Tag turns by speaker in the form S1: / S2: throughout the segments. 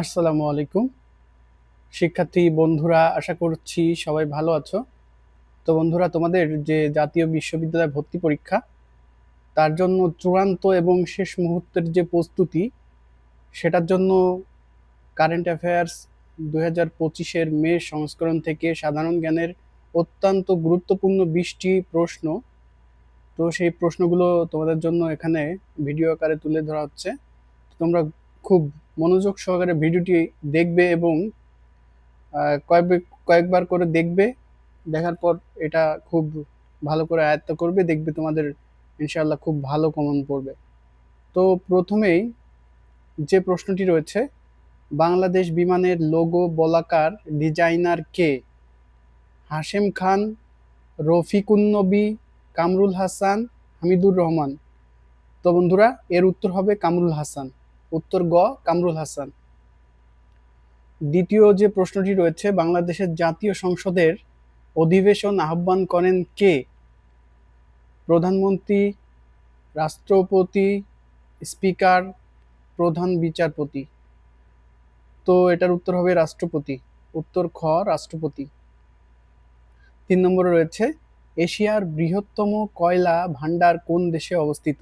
S1: আসসালামু আলাইকুম। শিক্ষার্থী বন্ধুরা, আশা করছি সবাই ভালো আছো। তো বন্ধুরা, তোমাদের যে জাতীয় বিশ্ববিদ্যালয় ভর্তি পরীক্ষা, তার জন্য চূড়ান্ত এবং শেষ মুহূর্তের যে প্রস্তুতি, সেটার জন্য কারেন্ট অ্যাফেয়ার্স দু হাজার পঁচিশের মে সংস্করণ থেকে সাধারণ জ্ঞানের অত্যন্ত গুরুত্বপূর্ণ বিশটি প্রশ্ন। তো সেই প্রশ্নগুলো তোমাদের জন্য এখানে ভিডিও আকারে তুলে ধরা হচ্ছে। তোমরা খুব মনোযোগ সহকারে ভিডিওটি দেখবে এবং কয়েকবার কয়েকবার করে দেখবে, দেখার পর এটা খুব ভালো করে আয়ত্ত করবে, দেখবে তোমাদের ইনশাআল্লাহ খুব ভালো কমন পড়বে। তো প্রথমেই যে প্রশ্নটি রয়েছে, বাংলাদেশ বিমানের লোগো বলাকার ডিজাইনার কে? হাশেম খান রফিকুন্নবী কামরুল হাসান, হামিদুর রহমান। তো বন্ধুরা, এর উত্তর হবে কামরুল হাসান। উত্তর গ, কামরুল হাসান। দ্বিতীয় যে প্রশ্নটি রয়েছে, বাংলাদেশের জাতীয় সংসদের অধিবেশন আহ্বান করেন কে? প্রধানমন্ত্রী, রাষ্ট্রপতি, স্পিকার, প্রধান বিচারপতি। তো এটার উত্তর হবে রাষ্ট্রপতি। উত্তর খ, রাষ্ট্রপতি। তিন নম্বরে রয়েছে, এশিয়ার বৃহত্তম কয়লা ভান্ডার কোন দেশে অবস্থিত?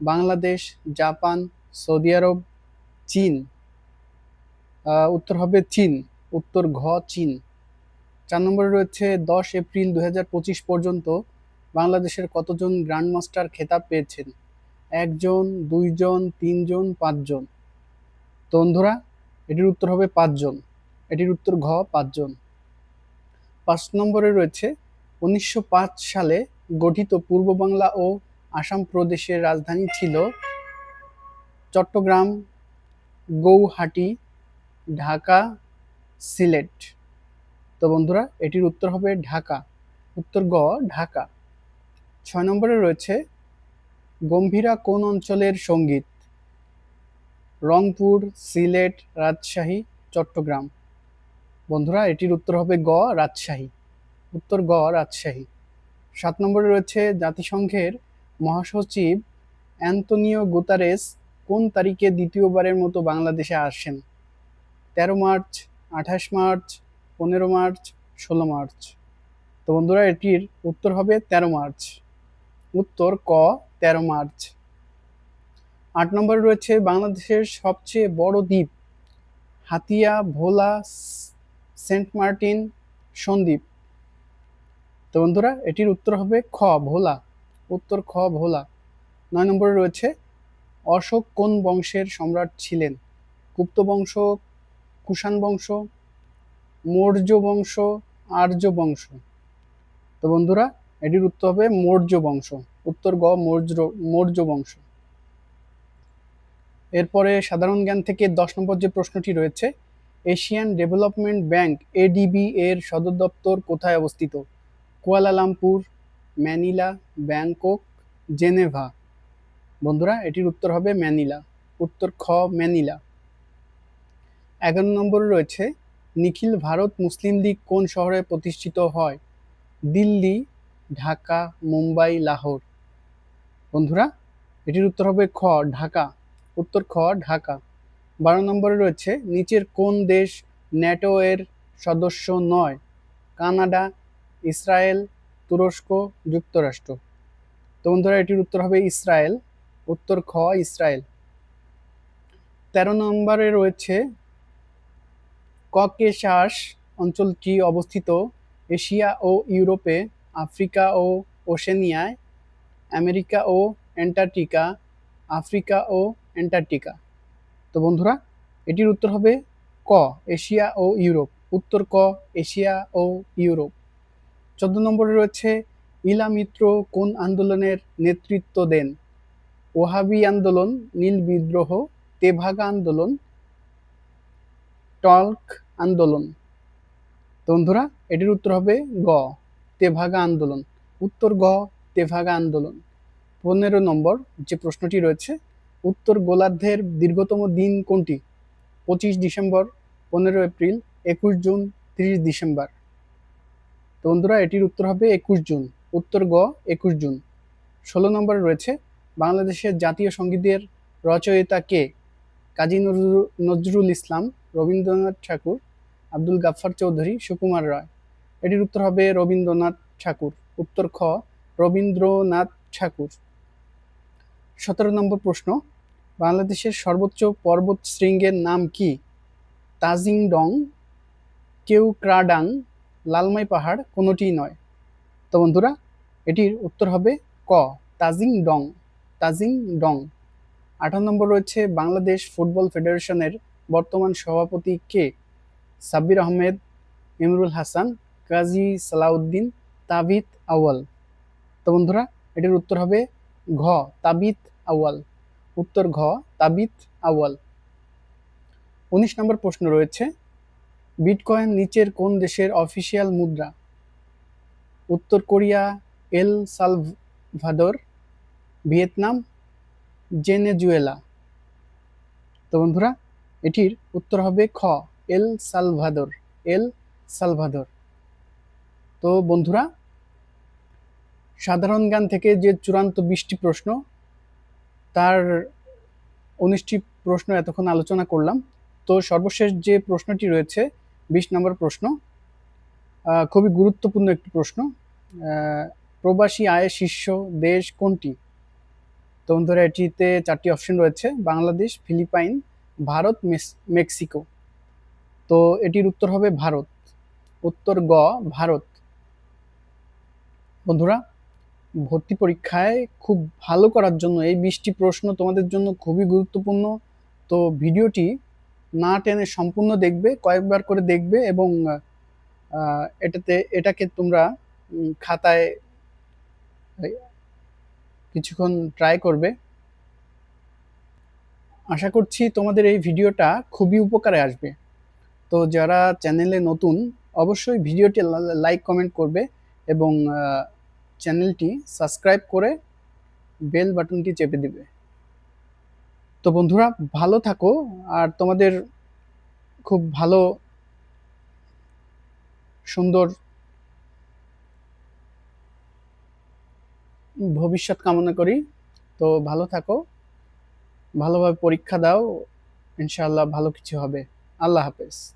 S1: বাংলাদেশ, জাপান সৌদি আরব, চীন। উত্তর হবে চীন। উত্তর ঘ, চীন। চার নম্বরে রয়েছে দশ এপ্রিল দু হাজার পঁচিশ পর্যন্ত বাংলাদেশের কতজন গ্র্যান্ডমাস্টার খেতাব পেয়েছেন? একজন, দুইজন, তিনজন, পাঁচজন। তো এটির উত্তর হবে পাঁচজন। এটির উত্তর ঘ, পাঁচজন। পাঁচ নম্বরে রয়েছে উনিশশো পাঁচ সালে গঠিত পূর্ব বাংলা ও আসাম প্রদেশের রাজধানী ছিল চট্টগ্রাম, গৌহাটি, ঢাকা, সিলেট। তো বন্ধুরা, এটির উত্তর হবে ঢাকা। উত্তর গ, ঢাকা। ছয় নম্বরে রয়েছে, গম্ভীরা কোন অঞ্চলের সংগীত? রংপুর, সিলেট, রাজশাহী, চট্টগ্রাম। বন্ধুরা, এটির উত্তর হবে গ, রাজশাহী। উত্তর গ, রাজশাহী। সাত নম্বরে রয়েছে, জাতিসংঘের মহাসচিব অ্যান্তনিও গুতারেস কোন তারিখে দ্বিতীয়বারের মতো বাংলাদেশে আসেন তেরো মার্চ, আঠাশ মার্চ, পনেরো মার্চ, ষোলো মার্চ। তো বন্ধুরা, এটির উত্তর হবে তেরো মার্চ। উত্তর ক, তেরো মার্চ। আট নম্বরে রয়েছে বাংলাদেশের সবচেয়ে বড় দ্বীপ, হাতিয়া, ভোলা, সেন্ট মার্টিন, সন্দ্বীপ। তো বন্ধুরা, এটির উত্তর হবে খ, ভোলা। উত্তর খ, ভোলা। নয় নম্বরে রয়েছে অশোক কোন বংশের সম্রাট ছিলেন? গুপ্ত বংশ, কুষাণ বংশ, মৌর্য বংশ, আর্য বংশ? তো বন্ধুরা, এটির উত্তর হবে মৌর্য বংশ। উত্তর গ, মৌর্য মৌর্য বংশ। এরপরে সাধারণ জ্ঞান থেকে দশ নম্বর যে প্রশ্নটি রয়েছে, এশিয়ান ডেভেলপমেন্ট ব্যাংক, এডিবি এর সদর দপ্তর কোথায় অবস্থিত? Kuala Lumpur, Manila, Bangkok, Geneva. বন্ধুরা, এটির উত্তর হবে ম্যানিলা। উত্তর খ, ম্যানিলা। এগারো নম্বরে রয়েছে, নিখিল ভারত মুসলিম লীগ কোন শহরে প্রতিষ্ঠিত হয়? দিল্লি, ঢাকা, মুম্বাই, লাহোর। বন্ধুরা, এটির উত্তর হবে খ, ঢাকা। উত্তর খ, ঢাকা। বারো নম্বরে রয়েছে, নিচের কোন দেশ ন্যাটো এর সদস্য নয়? কানাডা, ইসরায়েল, তুরস্ক, যুক্তরাষ্ট্র। তো বন্ধুরা, এটির উত্তর হবে ইসরায়েল। উত্তর খ, ইসরায়েল। তেরো নম্বরে রয়েছে ককেশাস অঞ্চলটি অবস্থিত এশিয়া ও ইউরোপে, আফ্রিকা ও ওশেনিয়ায়, আমেরিকা ও অ্যান্টার্কটিকা, আফ্রিকা ও অ্যান্টার্কটিকা। তো বন্ধুরা, এটির উত্তর হবে ক, এশিয়া ও ইউরোপ। উত্তর ক, এশিয়া ও ইউরোপ। চোদ্দ নম্বরে রয়েছে ইলা মিত্র কোন আন্দোলনের নেতৃত্ব দেন? ওহাবি আন্দোলন, নীল বিদ্রোহ, তেভাগা আন্দোলন, টল্ক আন্দোলন। বন্ধুরা, এটির উত্তর হবে গ, তেভাগা আন্দোলন। উত্তর গ, তেভাগা আন্দোলন। পনেরো নম্বর যে প্রশ্নটি রয়েছে, উত্তর গোলার্ধের দীর্ঘতম দিন কোনটি? পঁচিশ ডিসেম্বর, পনেরো এপ্রিল, একুশ জুন, তিরিশ ডিসেম্বর। তো বন্ধুরা, এটির উত্তর হবে একুশ জুন। উত্তর গ, একুশ জুন। ষোলো নম্বরে রয়েছে বাংলাদেশের জাতীয় সঙ্গীতের রচয়িতা কে? কাজী নজরুল ইসলাম, রবীন্দ্রনাথ ঠাকুর, আব্দুল গাফফার চৌধুরী, সুকুমার রায়। এটির উত্তর হবে রবীন্দ্রনাথ ঠাকুর। উত্তর খ, রবীন্দ্রনাথ ঠাকুর। সতেরো নম্বর প্রশ্ন, বাংলাদেশের সর্বোচ্চ পর্বত শৃঙ্গের নাম কি? তাজিং ডং কেউ ক্রাডাং লালমাই পাহাড় কোনোটিই নয়। তো বন্ধুরা, এটির উত্তর হবে ক তাজিং ডং তাজিং ডং। আঠারো নম্বর রয়েছে বাংলাদেশ ফুটবল ফেডারেশনের বর্তমান সভাপতি কে? সাব্বির আহমেদ ইমরুল হাসান, কাজী সালাউদ্দিন, তাবিত আওয়াল তো বন্ধুরা, এটির উত্তর হবে ঘ, তাবিত আওয়াল উত্তর ঘ, তাবিত আওয়াল উনিশ নম্বর প্রশ্ন রয়েছে, বিটকয়েন নিচের কোন দেশের অফিসিয়াল মুদ্রা? উত্তর Korea, El Salvador Vietnam, Venezuela. তো বন্ধুরা, এটির উত্তর হবে খ, এল সালভাদর এল সালভাদর। তো বন্ধুরা, সাধারণ জ্ঞান থেকে যে চূড়ান্ত বিশটি প্রশ্ন, তার উনিশটি প্রশ্ন এতক্ষণ আলোচনা করলাম। তো সর্বশেষ যে প্রশ্নটি রয়েছে, বিশ নম্বর প্রশ্ন খুবই গুরুত্বপূর্ণ একটি প্রশ্ন প্রবাসী আয় শীর্ষ দেশ কোনটি? তো বন্ধুরা, এটিতে চারটি অপশন রয়েছে। Bangladesh, Philippines, Bharat Mexico. তো এটির উত্তর হবে ভারত। উত্তর গ, ভারত। বন্ধুরা, ভর্তি পরীক্ষায় খুব ভালো করার জন্য এই বিশটি প্রশ্ন তোমাদের জন্য খুবই গুরুত্বপূর্ণ। তো ভিডিওটি না টেনে সম্পূর্ণ দেখবে, কয়েকবার করে দেখবে এবং এটাতে, এটাকে তোমরা খাতায় কিছুক্ষণ ট্রাই করবে। আশা করছি তোমাদের এই ভিডিওটা খুবই উপকারে আসবে। তো যারা চ্যানেলে নতুন, অবশ্যই ভিডিওটি লাইক কমেন্ট করবে এবং চ্যানেলটি সাবস্ক্রাইব করে বেল বাটনটি চেপে দিবে। তো বন্ধুরা, ভালো থাকো আর তোমাদের খুব ভালো, সুন্দর ভবিষ্যৎ কামনা করি। তো ভালো থাকো। ভালোভাবে পরীক্ষা দাও। ইনশাআল্লাহ ভালো কিছু হবে। আল্লাহ হাফেজ।